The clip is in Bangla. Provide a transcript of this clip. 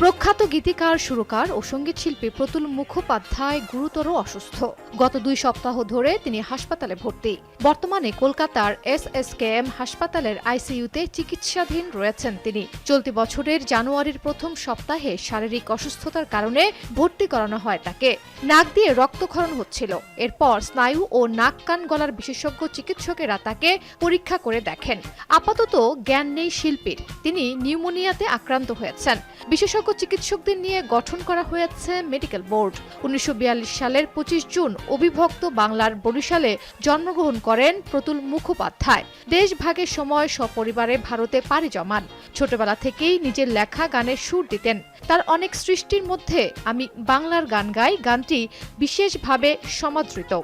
প্রখ্যাত গীতিকার, সুরকার ও সংগীত শিল্পী প্রতুল মুখোপাধ্যায় গুরুতর অসুস্থ। গত দুই সপ্তাহ ধরে তিনি হাসপাতালে ভর্তি। বর্তমানে কলকাতার এস এস কে এম হাসপাতালের আইসিইউতে চিকিৎসাধীন রয়েছেন তিনি। চলতি বছরের জানুয়ারির প্রথম সপ্তাহে শারীরিক অসুস্থতার কারণে ভর্তি করানো হয় তাকে। নাক দিয়ে রক্তক্ষরণ হচ্ছিল। এরপর স্নায়ু ও নাক কান গলার বিশেষজ্ঞ চিকিৎসকেরা তাকে পরীক্ষা করে দেখেন। আপাতত জ্ঞান নেই শিল্পীর। তিনি নিউমোনিয়াতে আক্রান্ত হয়েছেন। বিশেষজ্ঞ চিকিৎসকদের নিয়ে গঠন করা হয়েছে মেডিকেল বোর্ড। উনিশশো বিয়াল্লিশ সালের পঁচিশ জুন অবিভক্ত বাংলার বরিশালে জন্মগ্রহণ করেন প্রতুল মুখোপাধ্যায়। দেশভাগের সময় সপরিবারে ভারতে পাড়ি জমান। ছোটবেলা থেকেই নিজের লেখা গানের সুর দিতেন। তার অনেক সৃষ্টির মধ্যে আমি বাংলার গান গাই, গানটি বিশেষভাবে সমাদৃত।